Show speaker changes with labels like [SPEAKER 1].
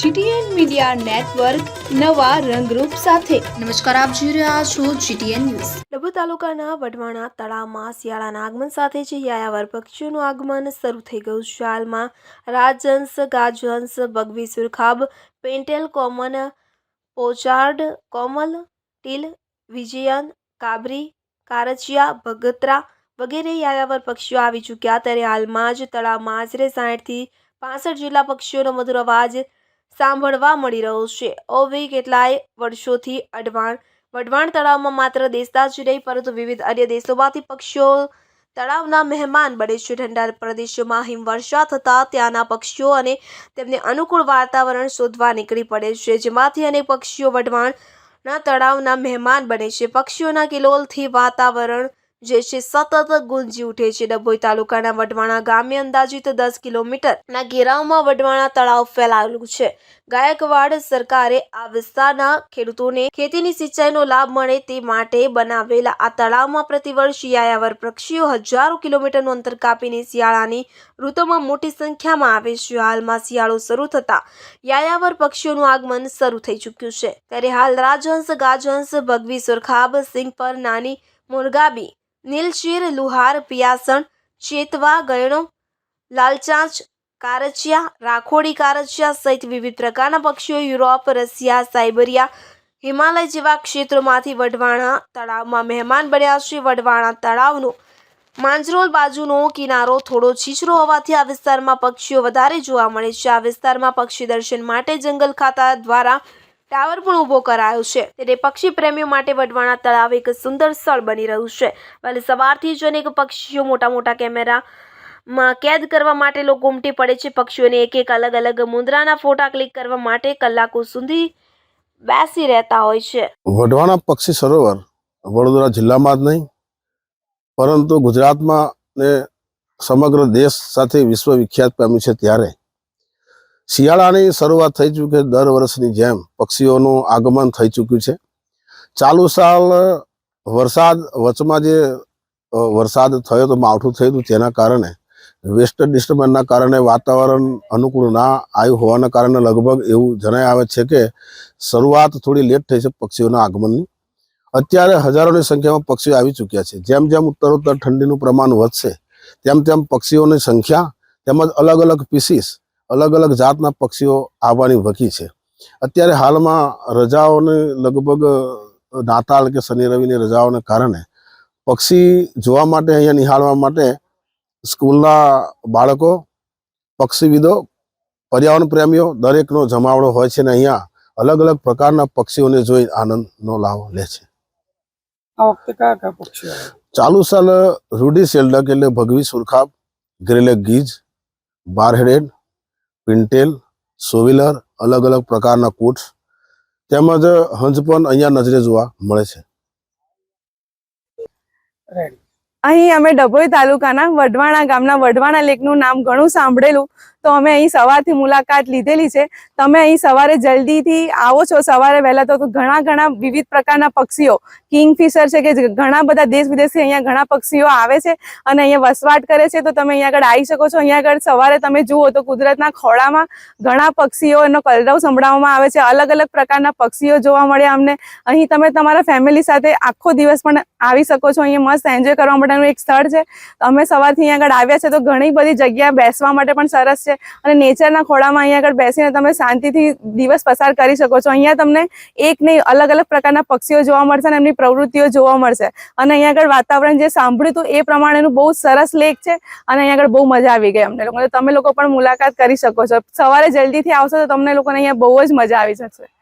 [SPEAKER 1] GTN media network નવા રંગરૂપ સાથે.
[SPEAKER 2] નમસ્કાર આપ જોઈ રહ્યા છો જીટીએન ન્યૂઝ.
[SPEAKER 3] ડભોઈ તાલુકાના વઢવાણા તળાવમાં શિયાળાના આગમન સાથે જ યાયાવર પક્ષીઓનું આગમન શરૂ થઈ ગયું. છે હાલમાં રાજહંસ ગાજહંસ બગવી સુરખાબ pintail common pochard common teal Vijayan કાબરી કારચિયા ભગતરા વગેરે યાયાવર પક્ષીઓ આવી ચૂક્યા. ત્યારે હાલમાં જ તળાવમાં આશરે સાઠથી પાસઠ જેટલા પક્ષીઓનો મધુર અવાજ સાંભળવા મળી રહ્યો છે. ઓવી કેટલાય વર્ષોથી અડવાણ, વઢવાણ તળાવમાં માત્ર દેશતા જ નહીં, પરંતુ વિવિધ અન્ય દેશોમાંથી પક્ષીઓ તળાવના મહેમાન બને છે. ઠંડા પ્રદેશોમાં હિમવર્ષા થતાં ત્યાંના પક્ષીઓ અને તેમને અનુકૂળ વાતાવરણ શોધવા નીકળી પડે છે, જેમાંથી અનેક પક્ષીઓ વઢવાણના તળાવના મહેમાન બને છે. પક્ષીઓના કિલોલથી વાતાવરણ જે છે સતત ગુંજી ઉઠે છે. ડભોઈ તાલુકાના વઢવાણા ગામે અંદાજિત દસ કિલોમીટરના ઘેરાવમાં વઢવાણા તળાવ ફેલાયેલું છે. ગાયકવાડ સરકારે આ વિસ્તારના ખેડૂતોને ખેતીની સિંચાઈનો લાભ મળે તે માટે બનાવેલા આ તળાવમાં પ્રતિવર્ષ યાયાવર પક્ષીઓ હજારો કિલોમીટરનું અંતર કાપીને શિયાળાની ઋતુમાં મોટી સંખ્યામાં આવે છે. હાલમાં શિયાળો શરૂ થતા યાયાવર પક્ષીઓનું આગમન શરૂ થઈ ચૂક્યું છે. ત્યારે હાલ રાજહંસ, ગાજહંસ, ભગવી, સુરખાબ સિંહ પર નાની મુરગાબી નીલશીર, લુહાર, પિયાસણ, ચેતવા, ગયણો, લાલચાંચ, કારચિયા, રાખોડી કારચિયા સહિત વિવિધ પ્રકારના પક્ષીઓ યુરોપ, રશિયા, સાઇબરિયા, હિમાલય જેવા ક્ષેત્રોમાંથી વઢવાણા તળાવમાં મહેમાન બન્યા છે. વઢવાણા તળાવનો માંજરોલ બાજુનો કિનારો થોડો છીછરો હોવાથી આ વિસ્તારમાં પક્ષીઓ વધારે જોવા મળે છે. આ વિસ્તારમાં પક્ષી દર્શન માટે જંગલ ખાતા દ્વારા ટાવર પણ ઊભો કરાયો છે. ત્યારે પક્ષી પ્રેમીઓ માટે વઢવાણા તળાવ એક સુંદર સ્થળ બની રહ્યું છે. વહેલી સવારથી જ અનેક પક્ષીઓ મોટા મોટા કેમેરામાં કેદ કરવા માટે લોકો ઉમટી પડે છે. પક્ષીઓને એક એક અલગ અલગ મુદ્રાના ફોટા ક્લિક કરવા માટે કલાકો સુધી બેસી રહેતા હોય છે.
[SPEAKER 4] વઢવાણા પક્ષી સરોવર વડોદરા જિલ્લામાં જ નહીં, પરંતુ ગુજરાતમાં ને સમગ્ર દેશ સાથે વિશ્વ વિખ્યાત પામ્યું છે ત્યારે. શિયાળાની શરૂઆત થઈ ચૂકી દર વર્ષની જેમ પક્ષીઓનું આગમન થઈ ચૂક્યું છે. ચાલુ સાલ વરસાદ, વચમાં જે વરસાદ થયો તો માવઠું થયું હતું તેના કારણે, વેસ્ટ ડિસ્ટર્બન્સના કારણે વાતાવરણ અનુકૂળ ના આવ્યું હોવાના કારણે લગભગ એવું જણાય આવે છે કે શરૂઆત થોડી લેટ થઈ છે પક્ષીઓના આગમનની. અત્યારે હજારોની સંખ્યામાં પક્ષીઓ આવી ચૂક્યા છે. જેમ જેમ ઉત્તરોત્તર ઠંડીનું પ્રમાણ વધશે, તેમ તેમ પક્ષીઓની સંખ્યા તેમજ અલગ અલગ પીસીસ અલગ અલગ જાતના પક્ષીઓ આવવાની વકી છે. અત્યારે હાલમાં રજાઓને લગભગ નાતાલ કે શનિ રવિની રજાઓને કારણે પક્ષી જોવા માટે અહીંયા નિહાળવા માટે સ્કૂલના બાળકો પક્ષીવિદો પર્યાવરણ પ્રેમીઓ દરેકનો જમાવડો હોય છે ને અહીંયા અલગ અલગ પ્રકારના પક્ષીઓને જોઈ આનંદનો લાભ લે છે.
[SPEAKER 5] આ વખતે કયા કયા પક્ષીઓ
[SPEAKER 4] ચાલુ સાલ રૂડી સેલ્ડક એટલે ભગવી સુરખાબ ગ્રેલેક ગીજ બારહેડેડ પિન્ટેલ સોવિલર અલગ અલગ પ્રકારના કોટ્સ. તેમજ હંસ પણ અહીંયા નજરે જોવા મળે છે.
[SPEAKER 6] અહીં અમે ડભોઈ તાલુકાના વઢવાણા ગામના વઢવાણા લેકનું નામ ઘણું સાંભળેલું. તો અમે અહીં સવારથી મુલાકાત લીધેલી છે. તમે અહીં સવારે જલ્દીથી આવો છો. સવારે વહેલા તો ઘણા ઘણા વિવિધ પ્રકારના પક્ષીઓ, કિંગફિશર છે કે ઘણા બધા દેશ વિદેશથી અહીંયા ઘણા પક્ષીઓ આવે છે અને અહીંયા વસવાટ કરે છે. તો તમે અહીંયા આગળ આવી શકો છો. અહીંયા આગળ સવારે તમે જુઓ તો કુદરતના ખોળામાં ઘણા પક્ષીઓ એનો કલરવ સંભળાવવામાં આવે છે. અલગ અલગ પ્રકારના પક્ષીઓ જોવા મળ્યા અમને. અહીં તમે તમારા ફેમિલી સાથે આખો દિવસ પણ આવી શકો છો. અહીંયા મસ્ત એન્જોય કરવા માટેનું એક સ્થળ છે. અમે સવારથી અહીંયા આગળ આવ્યા છે તો ઘણી બધી જગ્યા બેસવા માટે પણ સરસ છે. અને નેચરના ખોળામાં અહીંયા આગળ બેસીને તમે શાંતિથી દિવસ પસાર કરી શકો છો. અહીંયા તમને એક નહીં, અલગ અલગ પ્રકારના પક્ષીઓ જોવા મળશે અને એમની પ્રવૃત્તિઓ જોવા મળશે. અને અહીંયા આગળ વાતાવરણ જે સાંભળ્યું હતું એ પ્રમાણેનું બહુ સરસ લેક છે અને અહીંયા આગળ બહુ મજા આવી ગઈ અમને લોકો તમે લોકો પણ મુલાકાત કરી શકો છો. સવારે જલ્દીથી આવશો તો તમને લોકોને અહીંયા બહુ જ મજા આવી જશે.